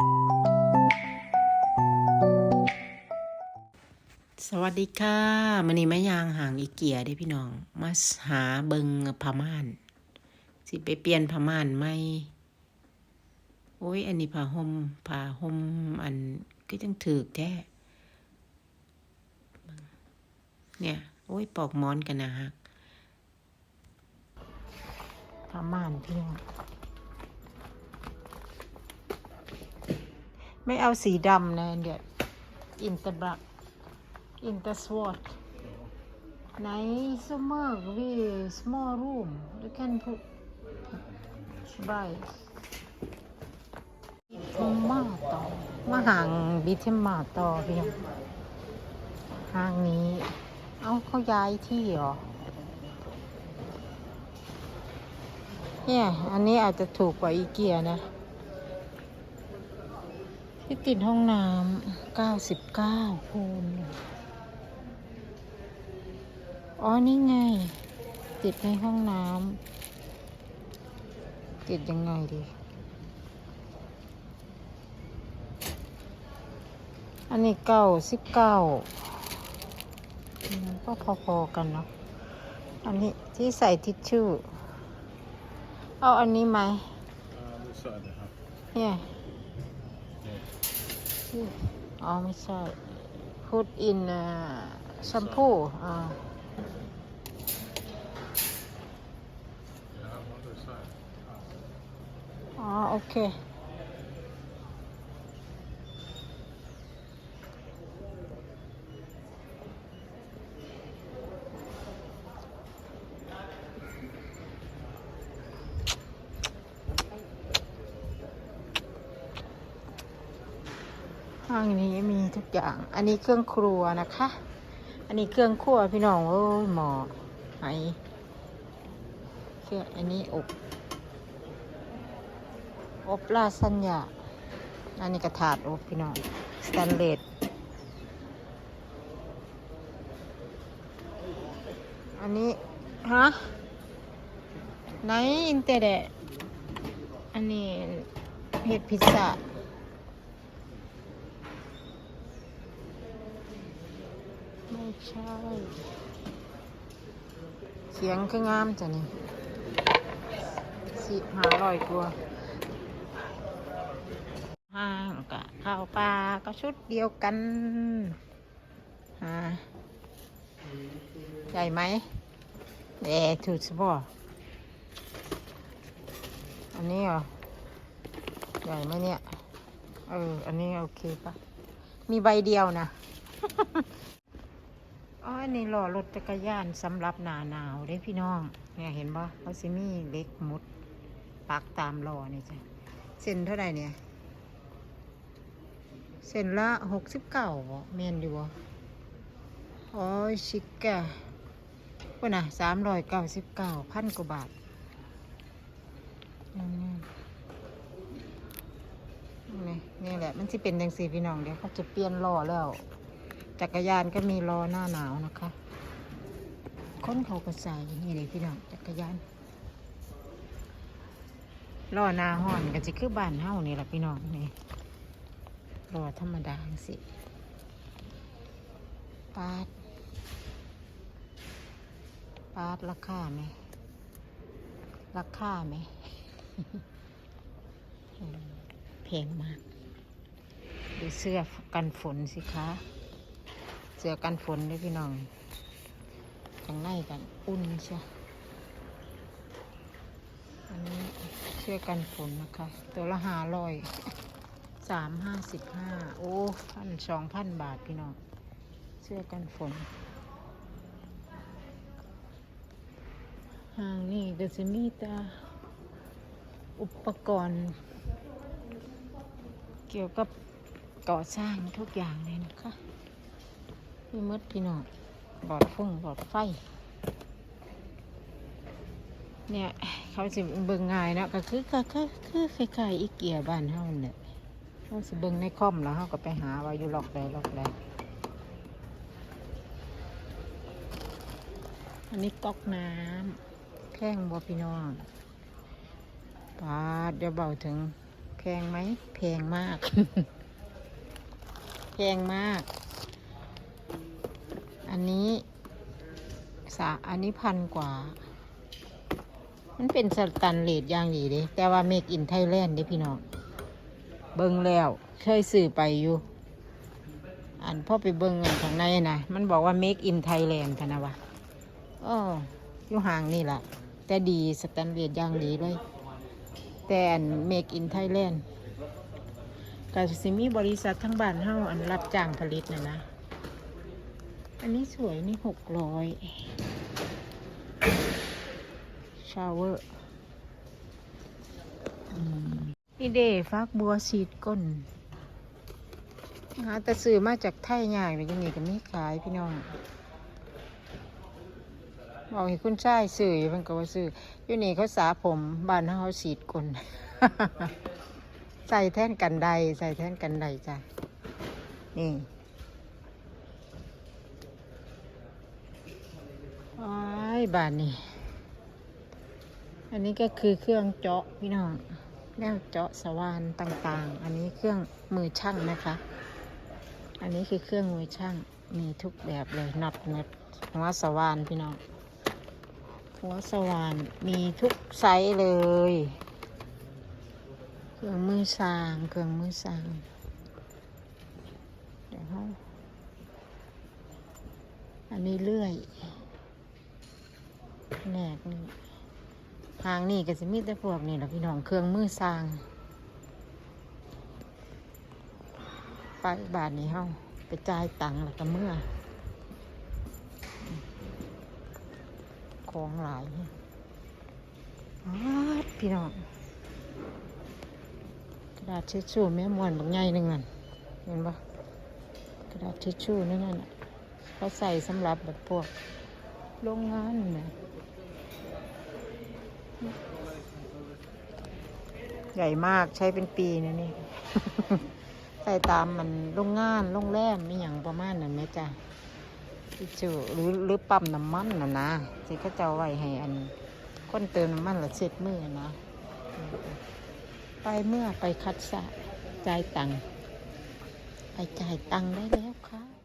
สวัสดีค่ะมันนี้แม่ยางห่างอีเกียเด้พี่น้อง มาหาเบิงพม่าน สิไปเปลี่ยนพม่านไหมโอ้ย อันนี้ผ้าห่มผ้าห่มอันก็จังถือแท้เนี่ย โอ้ย ปอกหมอนกันนะฮักผ้าม่านพี่น้อง ไม่เอาสีดำนะเดี๋ยวอินเตอร์บลัก in the SWOT. Nice summer with small room. You can put rice. มาต่อมาห่างบิทมาต่อพี่น้องห้างนี้ เอาเขาย้ายที่เหรอเนี่ย อันนี้อาจจะถูกกว่าอีเกียนะ ที่ติดห้องน้ำเก้าสิบเก้าคูณอ๋อ นี่ไง ติดในห้องน้ำติดยังไงดี อันนี้เก้าสิบเก้าก็พอๆกันเนาะ อันนี้ที่ใส่ทิชชู่ เอาอันนี้ไหม Uh, which side they have? เนี่ย ชื่อ๋อไม่ใช่พูดอิ uh, shampoo อ่า อ๋อ โอเค ห้างนี้มีทุกอย่าง อันนี้เครื่องครัวนะคะ อันนี้เครื่องครัวพี่น้องโอ้ยหมอไหเครื่องอันนี้อบ อบลาสัญญาอันนี้กระถาดอบพี่น้องสแตนเลสอันนี้ฮะไหนอินเตอร์เดอันนี้เห็ดพิซซ่า ไม่ ใช่ เสียงคืองามจ้ะนี่สิหาร้อยกว่าห้างกะข้าวปลาก็ชุดเดียวกันฮะใหญ่ไหมเดถูกสบออันนี้เหรอ ใหญ่ไหมเนี่ย เออ อันนี้โอเคปะมีใบเดียวนะ อ๋ออันนี้หล่อรถจักรยานสำหรับหนาหนาวเด้พี่น้อง เนี่ยเห็นบ่เขาสิมีเล็กมุดปักตามหล่อนี่จ้ะเส้นเท่าไหร่เนี่ยเส้นละหกสิบเก้าเมนอยู่บ่อ๋อชิกะว่าน่ะสามร้อยเก้าสิบเก้าพันกว่าบาทนี่นี่แหละ มันจะเป็นยังสี่พี่น้องเดี๋ยวเขาจะเปลี่ยนล้อแล้ว จักรยานก็มีล้อหน้าหนาวนะคะ คนเขาก็ใส่นี่เลยพี่น้องจักรยานล้อหน้าห่อนก็จะคือบ้านเฮานี่แหละพี่น้องนี่ล้อธรรมดาสิปาดปาดราคาไหมราคาไหมอืมแพงมากดูเสื้อกันฝนสิคะ เสื้อกันฝนด้วยพี่น้องข้างในกันอุ่นใช่อันนี้เสื้อกันฝนนะคะ ตัวละห้าร้อยสามห้าสิบห้าโอ้พันสองพันบาทพี่น้องเสื้อกันฝนห้างนี่ก็จะมีแต่อุปกรณ์ เกี่ยวกับก่อสร้างทุกอย่างเลยนะคะ พี่มดพี่น้องหลอดฟงหลอดไฟ เนี่ย เขาสิเบิ่งง่ายนะก็คือก็คือคือคล้ายๆอีเกียบ้านเฮาเนี่ยเขาสิเบิ่งในคอมแล้วเฮาก็ไปหาว่าอยู่ล็อกใดล็อกใดอันนี้ก๊อกน้ำแข้งบัวพี่น้องปาดเดี๋ยวเบาถึงแพงไหมแพงมาก แพงมาก อันนี้สาอันนี้พันกว่า มันเป็นสแตนเลสอย่างดีเด้แต่ว่าเมกอินไทยแลนด์เด้พี่น้อง เบิ่งแล้ว เคยซื้อไปอยู่ อันพ่อไปเบิ่งอันข้างในนะมันบอกว่า make in Thailand พะนะวะอ้ออยู่ห่างนี่แหละ แต่ดีสแตนเลสอย่างดีเลย แต่อัน make in Thailand ก็สิมีบริษัททั้งบ้านเฮาอันรับจ้างผลิตนะนะ อันนี้สวยนี่หกร้อยชาวเวอร์นี่เดฟักบัวสีดก้นหาแต่ซื้อมาจากไทยยากเลยยังนี่ก็มีขายพี่น้องบอกให้คุณชายซื้ออยู่มันก็ว่าซื้ออยู่นี่เขาสาผมบ้านเขาสีดกลใส่แท่นกันไดใส่แท่นกันไดจ้ะนี่ ว้ายบานนี่อันนี้ก็คือเครื่องเจาะพี่น้องแนวเจาะสว่านต่างๆ อันนี้เครื่องมือช่างนะคะ อันนี้คือเครื่องมือช่างมีทุกแบบเลยนับเน็ตหัวสว่านพี่น้อง หัวสว่านมีทุกไซส์เลย เครื่องมือสร้างเครื่องมือสร้างเดี๋ยวเขาอันนี้เลื่อย แหนกนี่ทางนี่ก็จะมีแต่พวกนี่แหละพี่น้องเครื่องมือสร้าง ไปบาทนี้เฮาไปจ่ายตังค์แล้วก็เมื่อ ของหลายอพี่น้องกระดาษเช็ดชู่แม่มวนบางใหญ่หนึ่งนั่นเห็นปะกระดาษเช็ดชู่นั่นน่ะเขาใส่สำหรับแบบพวก โรงงานนะใหญ่มากใช้เป็นปีนะนี่ ใส่ตามมันโรงงานโรงแรมมีอย่างประมาณนั้นไหมจ้ะทิชชู่หรือหรือปั๊มน้ำมันนะนะสิเขาจะเอาไว้ให้อันคนเติมน้ำมันหรือเช็ดมือนะ ไปเมื่อไปคัดสะจ่ายตังค์ไปจ่ายตังค์ได้แล้วค่ะ